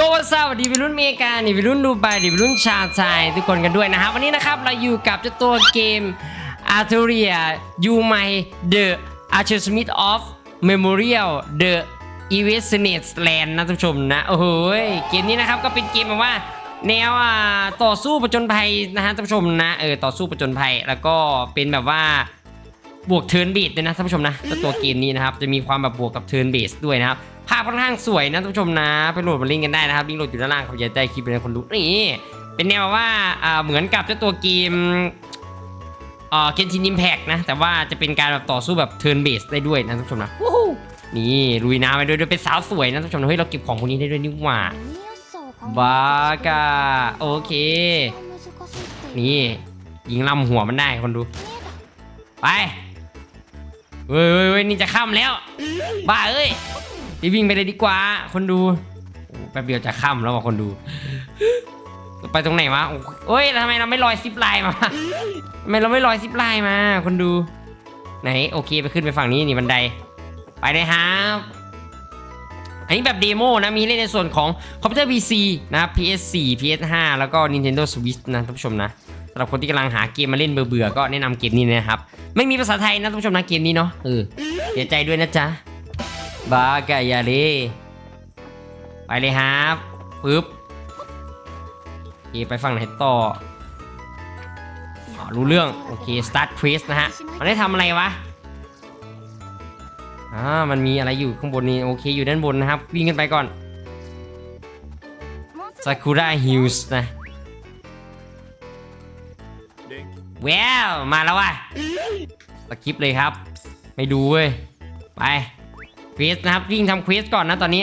โยสวัสดีวัยรุ่นเมกานี่วัยรุ่นดูไบนี่วัยรุ่นชาวไทยทุกคนกันด้วยนะครับวันนี้นะครับเราอยู่กับเจ้าตัวเกม a r t u r i a You My The Archer Smith of Memorial The e v e s n e t Land นะท่านผู้ชมนะโอ้โหยเกมนี้นะครับก็เป็นเกมแบบว่าแนวอ่าต่อสู้ประจนภัยนะฮะท่านผู้ชมนะเออต่อสู้ประจนภัยแล้วก็เป็นแบบว่า บวกเทิร์นเบสด้วยนะท่านผู้ชมนะตัวตัวเกมนี้นะครับจะมีความแบบบวกกับเทิร์นเบสด้วยนะครับภาพค่อนข้างสวยนะท่านผู้ชมนะไปโหลดมาเล่นกันได้นะครับลิงก์โหลดอยู่ด้านล่างเขาจะได้คลิปเป็นคนดูนี่เป็นแนวว่าอ่าเหมือนกับเจ้าตัวเกมเอ่อเคนชินอิมแพกนะ แต่ว่าจะเป็นการแบบต่อสู้แบบเทิร์นเบสได้ด้วยนะท่านผู้ชมนะวู้ฮู้นี่ลุยน้ำไปด้วยด้วยเป็นสาวสวยนะท่านผู้ชมนะเฮ้ยเราเก็บของพวกนี้ได้ด้วยนี่หว่าบากาโอเค นี่ยิงลำหัวมันได้คนดู ไป เว้ยเว้ยเว้ยนี่จะค่ำแล้ว บ้าเอ้ยรีบวิ่งไปเลยดีกว่า คนดูโอ้แป๊บเดียวจะค่ำแล้วว่ะคนดู ไปตรงไหนวะโอ้เอ้ยทำไมเราไม่ลอยซิปไลน์มาทำไมเราไม่ลอยซิปไลน์มา คนดู ไหนโอเคไปขึ้นไปฝั่งนี้นี่บันได ไปเลยครับอันนี้แบบเดโมนะ มีเล่นในส่วนของคอมพิวเตอร์ PC นะ PS4 PS5 แล้วก็ Nintendo Switch นะท่านผู้ชมนะ สำหรับคนที่กำลังหาเกมมาเล่นเบื่อๆก็แนะนำเกมนี้นะครับ ไม่มีภาษาไทยนะท่านผู้ชมนะเกมนี้เนาะเออเสียใจด้วยนะจ๊ะบากายาเลไปเลยครับปึ๊บโอเคไปฝั่งไหนต่ออ๋อรู้เรื่อง โอเค start quest นะฮะ มันได้ทำอะไรวะอ่ามันมีอะไรอยู่ข้างบนนี้ โอเค อยู่ด้านบนนะครับ วิ่งกันไปก่อน Sakura Hills นะ แววมาแล้วว่ะสกิปเลยครับ ไม่ดูเว้ย ไปควีสนะครับวิ่งทำควีสก่อนนะตอนนี้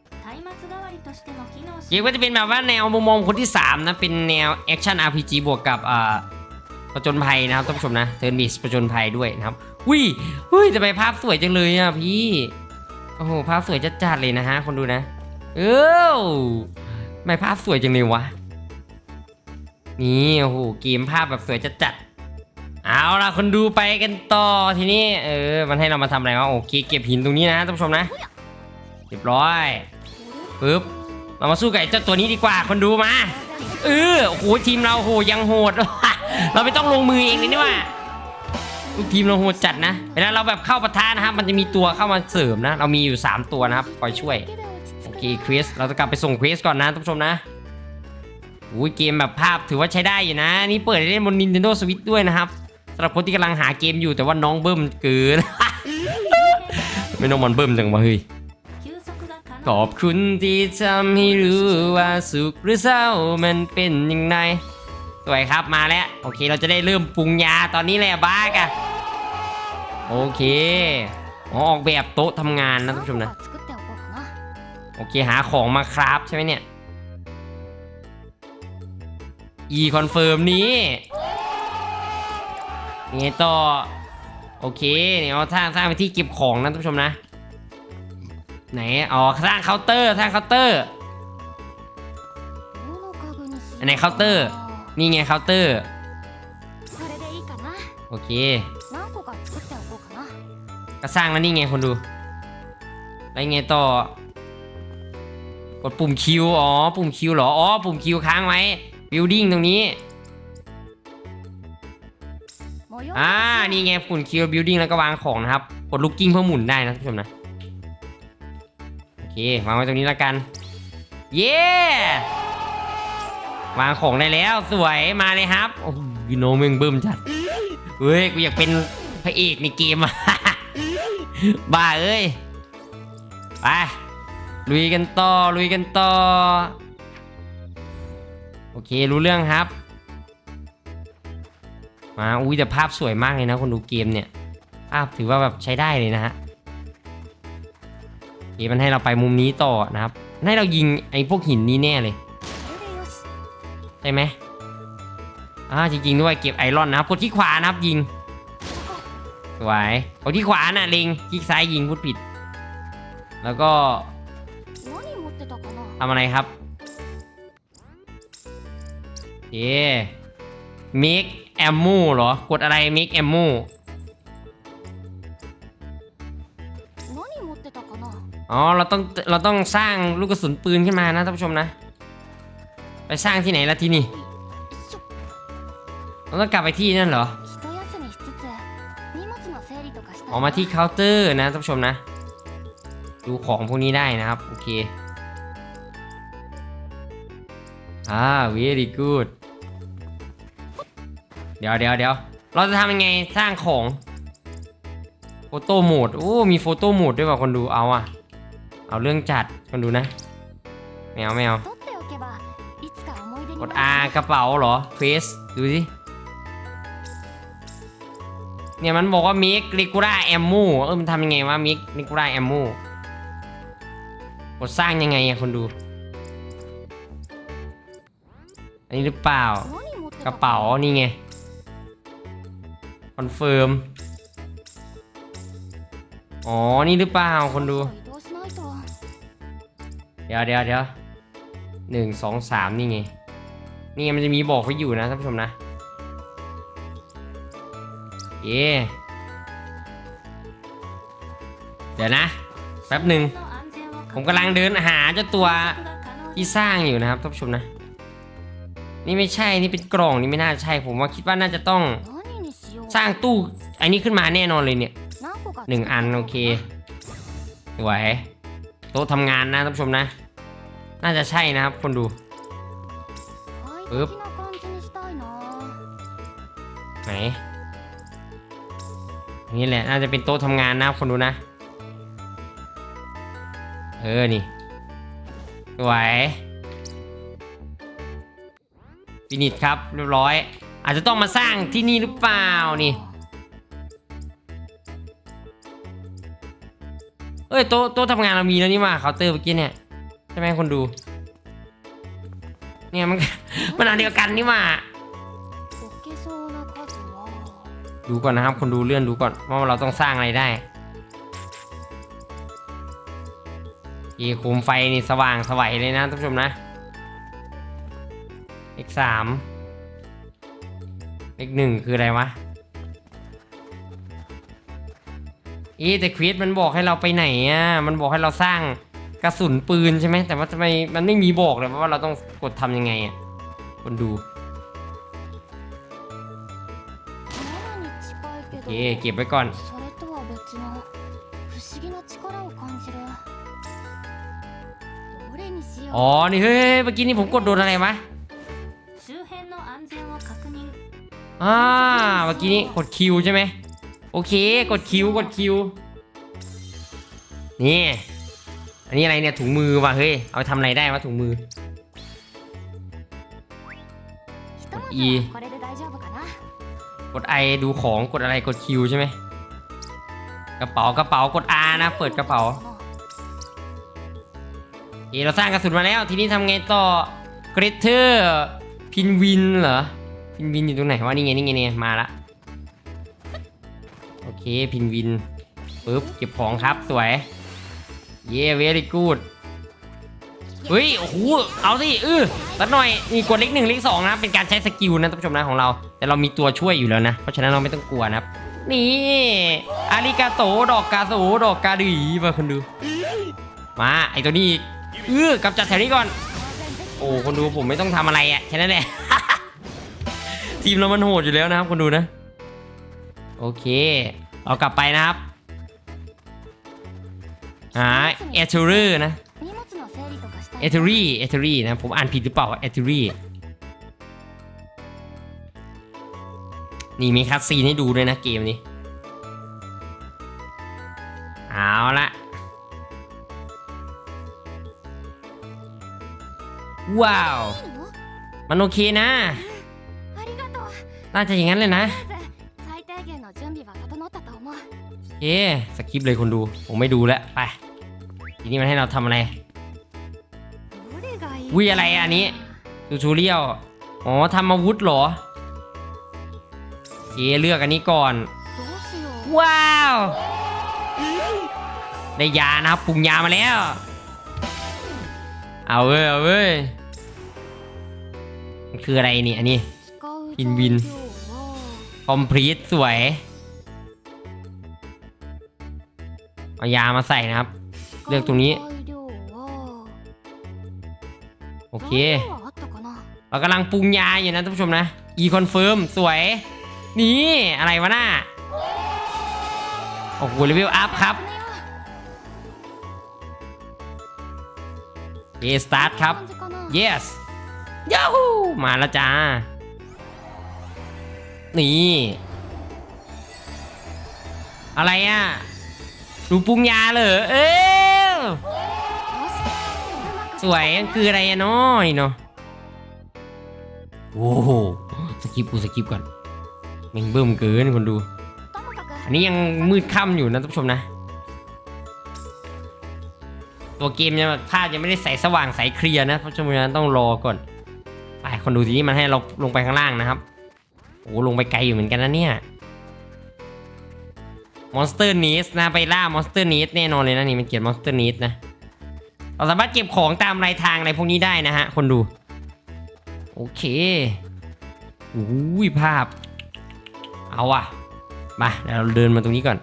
เกมก็จะเป็นแบบว่าแนวมุมมองคนที่ 3 นะ เป็นแนวแอคชั่น RPG บวกกับอ่าประจนภัยนะครับท่านผู้ชมนะเทิร์นบิสประจนภัยด้วยนะครับวิเฮ้ยทำไมภาพสวยจังเลยอะพี่โอ้โหภาพสวยจัดๆเลยนะฮะคนดูนะเออทำไมภาพสวยจังเลยวะนี่โอ้โหเกมภาพแบบสวยจัดๆเอาล่ะคนดูไปกันต่อทีนี้เออมันให้เรามาทำอะไรวะโอเคเก็บหินตรงนี้นะท่านผู้ชมนะเรียบร้อยปึ๊บ เรามาสู้กับเจ้าตัวนี้ดีกว่าคนดูมาเออโอ้โหทีมเราโหยังโหด เราไม่ต้องลงมือเองเลยนี่ว่าทีมเราโหดจัดนะเวลาเราแบบเข้าประทานนะครับ มันจะมีตัวเข้ามาเสริมนะ เรามีอยู่ 3 ตัวนะครับคอยช่วยโอเคคริสเราจะกลับไปส่งคริสก่อนนะท่านผู้ชมนะอุ้ยเกมแบบภาพถือว่าใช้ได้อยู่นะ นี่เปิดเล่นบน Nintendo Switch ด้วยนะครับสำหรับคนที่กำลังหาเกมอยู่แต่ว่าน้องเบิ้มเกินไม่น้องมันเบิ้มจังวะเฮ้ย ขอบคุณที่ทำให้รู้ว่าสุขหรือเศร้ามันเป็นยังไงสวยครับมาแล้ว โอเคเราจะได้เริ่มปรุงยาตอนนี้แหละบ้ากะโอเคออกแบบโต๊ะทำงานนะท่านผู้ชมนะ โอเคหาของมาครับใช่ไหมเนี่ยอีคอนเฟิร์มนี้ไงต่อ โอเคเนี่ยเอาสร้างสร้างไปที่เก็บของนะท่านผู้ชมนะ ไหนอ๋อสร้างเคาน์เตอร์สร้างเคาน์เตอร์อันไหนเคาน์เตอร์นี่ไงเคาน์เตอร์โอเคก็สร้างแล้วนี่ไงคนดูแล้วไงต่อกดปุ่มคิวอ๋อปุ่มคิวเหรออ๋อปุ่มคิวค้างไว้บิลดิ้งตรงนี้อ่านี่ไงปุ่มคิวบิลดิ้งแล้วก็วางของนะครับกดลูกกิ้งเพื่อหมุนได้นะท่านผู้ชมนะ เค วางไว้ตรงนี้แล้วกัน เย้วางของได้แล้วสวยมาเลยครับ โอ้โหโนมึงบึ้มจัดเฮ้ยกูอยากเป็นพระเอกในเกมอะบ้าเอ้ย ไป ลุยกันต่อ ลุยกันต่อ โอเครู้เรื่องครับ มาอุ้ยแต่ภาพสวยมากเลยนะคนดูเกมเนี่ย ภาพถือว่าแบบใช้ได้เลยนะฮะ มันให้เราไปมุมนี้ต่อนะครับ ให้เรายิงไอ้พวกหินนี้แน่เลยใช่ไหมอ่าจริงๆด้วยเก็บไอรอนนะครับกดที่ขวานะครับยิงสวยกดที่ขวาน่ะลิงคลิกซ้ายยิงพูดผิด แล้วก็ทำอะไรครับเอ๊เมกแอมมูเหรอกดอะไรมิกแอมมู อ๋อเราต้องเราต้องสร้างลูกกระสุนปืนขึ้นมานะท่านผู้ชมนะ ไปสร้างที่ไหนละทีนี่เราต้องกลับไปที่นั่นเหรอออกมาที่เคาน์เตอร์นะท่านผู้ชมนะ ดูของพวกนี้ได้นะครับ โอเคอ่า very good เดี๋ยวเดี๋ยวเดี๋ยวเราจะทำยังไงสร้างของ โฟโต้โหมด โอ้ มีโฟโต้โหมดด้วยว่ะคนดูเอาอะ เอาเรื่องจัดคนดูนะแมวแมวกด R กระเป๋าเหรอเควสดูสิเนี่ยมันบอกว่ามิกลิกูล่าแอมมูเออมันทำยังไงวะมิกลิกูล่าแอมมูกดสร้างยังไงอะคนดู อันนี้หรือเปล่ากระเป๋านี่ไงคอนเฟิร์มอ๋อ นี่หรือเปล่าคนดู ดี๋ยวเดี๋ยวเดี๋ยวหนึ่งสองสามนี่ไง นี่มันจะมีบอกไว้อยู่นะท่านผู้ชมนะ เย่เดี๋ยวนะ แป๊บหนึ่ง ผมกำลังเดินหาเจ้าตัวที่สร้างอยู่นะครับท่านผู้ชมนะ นี่ไม่ใช่นี่เป็นกล่องนี่ไม่น่าใช่ ผมว่าคิดว่าน่าจะต้องสร้างตู้อันนี้ขึ้นมาแน่นอนเลยเนี่ยหนึ่งอันโอเคสวยโต๊ะทำงานนะท่านผู้ชมนะ น่าจะใช่นะครับ คนดูปึ๊บไหนนี่แหละน่าจะเป็นโต๊ะทำงานนะคนดูนะ เออนี่สวยฟินิชครับเรียบร้อย อาจจะต้องมาสร้างที่นี่หรือเปล่านี่เอ้ยโต๊ะโต๊ะทำงานเรามีแล้วนี่มาเคาน์เตอร์เมื่อกี้เนี่ย ใช่ไหมคนดู เนี่ยมัน มันอันเดียวกันนี่หว่า 置けそうな数は ดูก่อนนะครับ คนดูเลื่อนดูก่อนว่าเราต้องสร้างอะไรได้อีโคมไฟนี่สว่างสวัยเลยนะท่านผู้ชมนะเลขสามเลขหนึ่งคืออะไรวะเอ๊ะแต่ควิสมันบอกให้เราไปไหนอ่ะ มันบอกให้เราสร้าง กระสุนปืนใช่ไหมแต่ว่าทำไมมันไม่มีบอกเลยว่าเราต้องกดทำยังไงอะคนดูโอเคเก็บไว้ก่อนอ๋อนี่เฮ้ยเมื่อกี้นี่ผมกดโดนอะไรวะอ่าเมื่อกี้นี้กดคิวใช่ไหมโอเค กดคิวกดคิวนี่อันนี้อะไรเนี่ยถุงมือว่ะ เฮ้ย เอาไปทำอะไรได้วะถุงมือ ひとまずいいはこれで大丈夫かな กดไอดูของ กดอะไร กดคิวใช่ไหม กระเป๋า กระเป๋า กด R นะ เปิดกระเป๋า เอเราสร้างกระสุนมาแล้ว ทีนี้ทำไงต่อเกรเทอร์พินวินเหรอ พินวินอยู่ตรงไหนวะนี่ไงนี่ไงเนี่ยมาละ โอเค พินวินปึ๊บ เก็บของครับ สวย เย้เวรี่กูดเฮ้ยโอ้โหเอาสิเออสักหน่อยนี่กดเลขหนึ่งเลขสองนะเป็นการใช้สกิลนะท่านผู้ชมนะของเรา แต่เรามีตัวช่วยอยู่แล้วนะ เพราะฉะนั้นเราไม่ต้องกลัวนะครับ นี่อาริกาโตดอกกาโสดอกกาดีมาคนดู มาไอตัวนี้อีกเออกำจัดแถวนี้ก่อน โอ้คนดูผมไม่ต้องทำอะไรอะแค่นั้นแหละทีมเรามันโหดอยู่แล้วนะครับคนดูนะ โอเค เรากลับไปนะครับ อ่าเอเทอร์นะเอเทอรี่เอเทอรีนะผมอ่านผิดหรือเปล่าเอเทอรีนี่มีคัสซีนให้ดูด้วยนะเกมนี้ เอาละว้าว มันโอเคนะ น่าจะอย่างนั้นเลยนะ เคสกิปเลยคนดู ผมไม่ดูแล้วไป ทีนี้มันให้เราทำอะไรวิอะไรอันนี้ดูชูเรียว อ๋อทำอาวุธเหรอเคเลือกอันนี้ก่อน ว้าว ได้ยานะครับปรุงยามาแล้ว เอาเว้ยเอาเว้ยมันคืออะไรนี่อันนี้ อินวิน คอมพลีทสวย เอายามาใส่นะครับ เลือกตรงนี้ โอเค เรากำลังปรุงยาอยู่นะท่านผู้ชมนะอีคอนเฟิร์มสวย นี่ อะไรวะน้า โอ้โหเลเวลอัพครับเอสตาร์ทครับ yes ย a h o o มาแล้วจ้า นี่ อะไรอะ หนูปรุงยาเลยเออสวยคืออะไรน้อยเนาะโอ้โหสกิปกูสกิปก่อนม่งเบิ่มเกินคนดู อันนี้ยังมืดค่ำอยู่นะท่านผู้ชมนะ ตัวเกมยังภาพยังไม่ได้ใสสว่างใสเคลียร์นะท่านผู้ชมนะต้องรอก่อนไปคนดูทีนี้มันให้เราลงไปข้างล่างนะครับโอ้ลงไปไกลอยู่เหมือนกันนะเนี่ย Monster n e s นะไปล่า Monster n e s แน่นอนเลยนะนี่มันเขียน Monster n e s นะเราสามารถเก็บของตามรายทางอะไรพวกนี้ได้นะฮะ คนดู โอเคอุ้ยภาพ เอาอะมาเดี๋ยวเราเดินมาตรงนี้ก่อน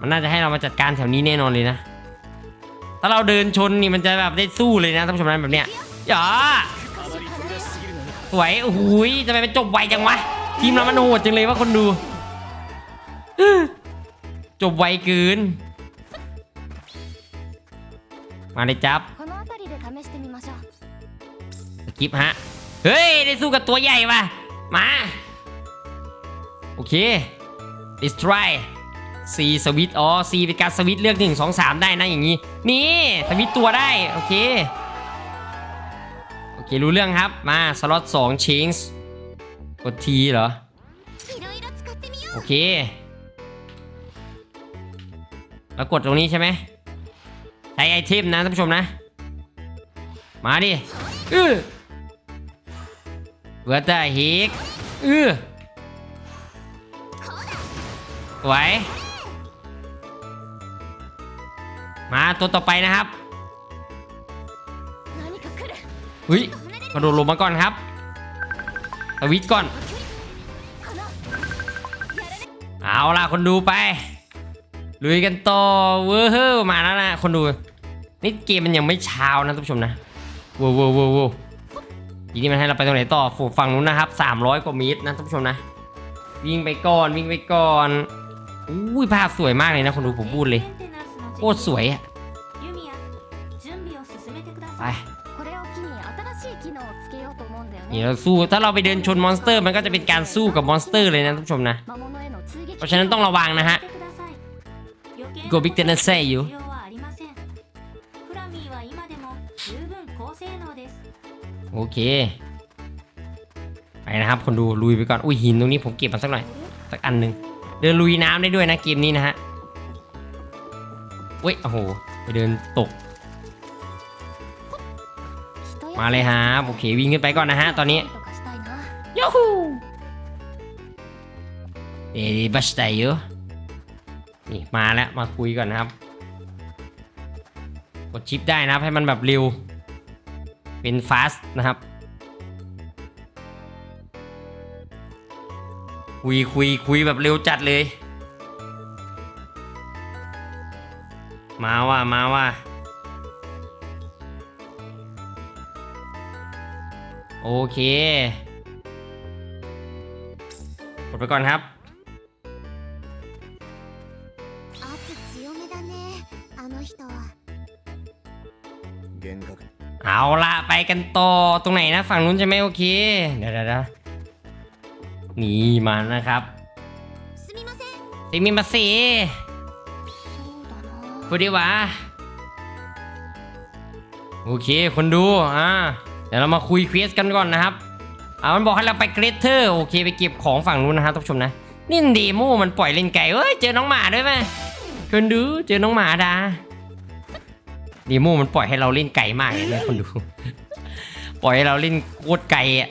มันน่าจะให้เรามาจัดการแถวนี้แน่นอนเลยนะ ถ้าเราเดินชนนี่มันจะแบบได้สู้เลยนะท่านผู้ชมนะแบบเนี้ยอย่าสวยโอ้ยทำไมมันจบไวจังวะทีมเรามันโหดจังเลยวะคนดู จบไวเกิน มาเลยจับสกิปฮะ เฮ้ย ได้สู้กับตัวใหญ่ป่ะ มา โอเค destroy ซีสวิตอ๋อซีเป็นการสวิตเลือกหนึ่งสอสามได้นะอย่างนี้ นี่สวิตตัวได้ โอเค โอเค รู้เรื่องครับ มา สล็อตสองชิงส์กดทีเหรอ โอเค แล้วกดตรงนี้ใช่ไหมใช้ไอเทมนะท่านผู้ชมนะ มาดิอื้อเวอร์ตาฮิกอื้อสวยมาตัวต่อไปนะครับอุ้ยกระโดดลงมาก่อนครับสวิตก่อน เอาล่ะคนดูไป ลุยกันต่อเวอร์เฮอร์มาแล้วนะคนดู นี่เกมมันยังไม่เช้านะทุกผชมนะเว้าวว้าวว้าวอีนี่มันให้เราไปตรงไหนต่อฝูฝั่งนู้นนะครับ 300 กว่าเมตรนะทุกผชมนะ วิ่งไปก่อนวิ่งไปก่อนอู้ยภาพสวยมากเลยนะคนดูผมพูดเลยโคตรสวยอะไปนี่เราสู้ถ้าเราไปเดินชนมอนสเตอร์ มันก็จะเป็นการสู้กับมอนสเตอร์เลยนะท่านผู้ชมนะ เพราะฉะนั้นต้องระวังนะฮะ してください余計な Go Big Ten Say you 必要はありませんフラミーは今でも十分高性能です โอเค ไปนะครับคนดูลุยไปก่อน อุ้ยหินตรงนี้ผมเก็บมาสักหน่อย สักอันหนึ่งเดินลุยน้ำได้ด้วยนะเกมนี้นะฮะเว้ย โอ้โห ไปเดินตก 一休み มาเลยฮะโอเควิ่งขึ้นไปก่อนนะฮะ ตอนนี้ とかしたいな ยูฮูเดลิบัสไตเยอะ นี่มาแล้วมาคุยก่อนนะครับ กดชิปได้นะครับให้มันแบบเร็ว เป็นฟาสนะครับ คุยคุยคุยแบบเร็วจัดเลย มาว่ะมาว่ะโอเค กดไปก่อนครับ เอาละไปกันต่อตรงไหนนะฝั่งนู้นใช่ไหมโอเค เดี๋ยวเดี๋นี่มานะครับซิมิมาสีพูดดีวะโอเคคนดูอ่าเดี๋ยวเรามาคุยเควสกันก่อนนะครับอ่ามันบอกให้เราไปกริเตอร์โอเคไปเก็บของฝั่งนู้นนะฮะท่านผู้ชมนะนี่เดโมมันปล่อยเล่นไก่เอ้ยเจอน้องหมาด้วยไหมคนดูเจอน้องหมาดา ดีโมมันปล่อยให้เราเล่นไกลมากเลยคนดู ปล่อยให้เราเล่นโคตรไกลอะ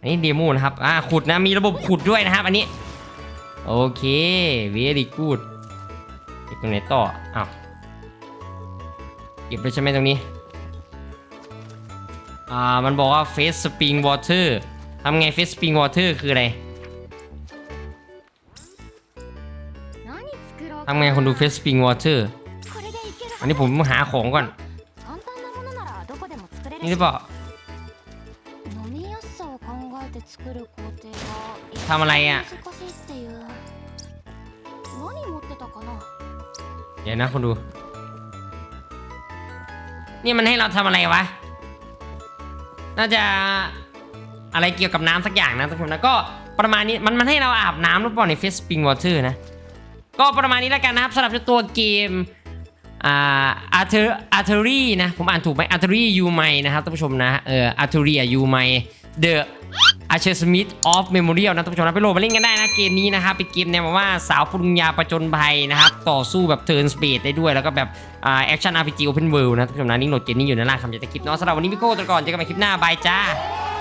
อันนี้เดโมนะครับ อ่า ขุดนะ มีระบบขุดด้วยนะครับ อันนี้ โอเคเวดีกูดเก็บตรงไหนต่ออ้าวเก็บไปใช่ไหมตรงนี้ อ่า มันบอกว่าเฟสสปริงวอเตอร์ทำไงเฟสสปริงวอเตอร์คืออะไรทำไงคนดูเฟสสปริงวอเตอร์ อันนี้ผมหาของก่อน นี่หรือเปล่าทำอะไรอะเดี๋ยนะคุณดู นี่มันให้เราทำอะไรวะ น่าจะอะไรเกี่ยวกับน้ำสักอย่างนะทุกคนนะก็ประมาณนี้มันมันให้เราอาบน้ำรึเปล่าในเฟสปิงวอเตอร์นะ ก็ประมาณนี้แล้วกันนะครับสำหรับตัวเกม อ่าอาร์เทอร์อาร์เทอรี่นะผมอ่านถูกไหมอาร์เทอรี่ยูไมนะครับท่านผู้ชมนะเอออาร์เทอรี่ยูไมเดอะอาร์เชอร์สมิธออฟเมมโมเรียลนะท่านผู้ชมนะไปโหลดมาเล่นกันได้นะเกมนี้นะครับเป็นเกมแนวแบบว่าสาวปรุงยาประจนภัยนะครับ ต่อสู้แบบเทิร์นสเปดได้ด้วยแล้วก็แบบอ่าแอคชั่นอาร์พีจีโอเพนเวิลด์นะท่านผู้ชมนะลิงก์โหลดเกมนี้อยู่ในล่างคำจะคลิปเนาะสำหรับวันนี้พี่โก้ตัวก่อนเจอกันใหม่คลิปหน้าบายจ้า「